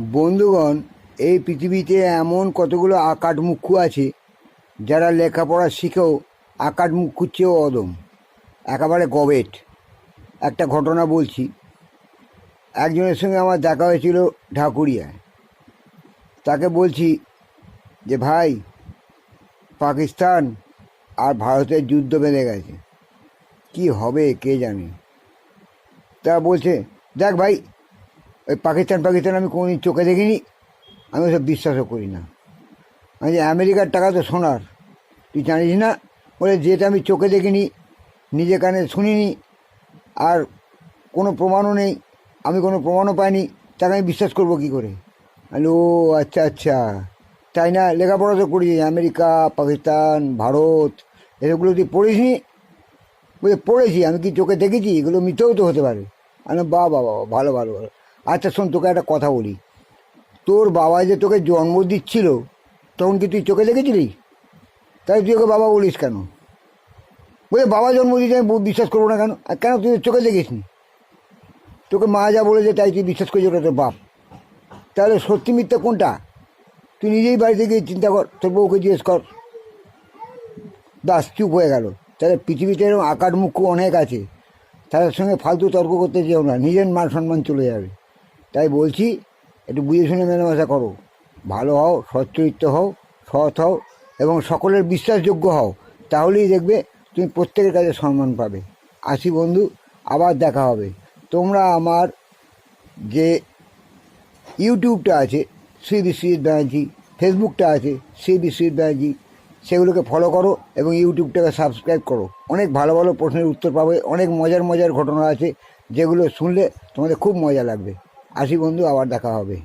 বন্ধুগণ, এই পৃথিবীতে এমন কতগুলো আকাট মুখ্য আছে, যারা লেখাপড়া শিখেও আকাট মুখ্যুর চেয়েও অদম। একেবারে গবেট। একটা ঘটনা বলছি। একজনের সঙ্গে আমার দেখা হয়েছিল ঢাকুরিয়ায়। তাকে বলছি যে, ভাই, পাকিস্তান আর ভারতের যুদ্ধ বেঁধে গেছে। কি হবে কে জানে? তা বলছে, দেখ ভাই ওই পাকিস্তান পাকিস্তান আমি কোনোদিন চোখে দেখিনি। আমি ওসব বিশ্বাসও করি না। আমি আমেরিকার টাকা তো সোনার। তুই জানিস না? বলে যেটা আমি চোখে দেখিনি, নিজে কানে শুনিনি, আর কোনো প্রমাণও নেই, আমি কোনো প্রমাণও পাইনি, তাকে আমি বিশ্বাস করব কী করে? আমি ও আচ্ছা আচ্ছা। তাই না? লেখাপড়া তো করি আমেরিকা, পাকিস্তান, ভারত এসবগুলো তুই পড়িসনি বলে, পড়েছি। আমি কি চোখে দেখেছি? এগুলো মিথ্যেও তো হতে পারে। আমি বা বাবা ভালো ভালো ভালো। আচ্ছা শোন, তোকে একটা কথা বলি। তোর বাবা যে তোকে জন্ম দিচ্ছিল, তখন কি তুই চোখে দেখেছিলি? তাই তুই ওকে বাবা বলিস কেন? বলে, বাবা জন্ম দিতে আমি বিশ্বাস করব না কেন? আর কেন তুই চোখে দেখিসনি? তোকে মা যা বলেছে, তাই তুই বিশ্বাস করেছি ওটা তোর বাপ। তাহলে সত্যি মিথ্যা কোনটা? তুই নিজেই বাড়িতে গিয়ে চিন্তা কর, তোর বউকে জিজ্ঞেস কর। দাস চুপ হয়ে গেল। তাহলে পৃথিবীতে এরকম আকার মুখ্য অনেক আছে। তাদের সঙ্গে ফালতু তর্ক করতে যেও না, নিজের মান সম্মান চলে যাবে। তাই বলছি, একটু বুঝে শুনে মেলামেশা করো। ভালো হও সচ্চরিত্র হও, সৎ হও এবং সকলের বিশ্বাসযোগ্য হও, তাহলেই দেখবে তুমি প্রত্যেকের কাছে সম্মান পাবে। আসি বন্ধু, আবার দেখা হবে। তোমরা আমার যে ইউটিউবটা আছে শ্রী বিশ্বজিৎ ব্যানার্জি, ফেসবুকটা আছে শ্রী বিশ্বজিৎ ব্যানার্জি, সেগুলোকে ফলো করো এবং ইউটিউবটাকে সাবস্ক্রাইব করো। অনেক ভালো ভালো প্রশ্নের উত্তর পাবে, অনেক মজার মজার ঘটনা আছে, যেগুলো শুনলে তোমাদের খুব মজা লাগবে। আসি বন্ধু আবার দেখা হবে।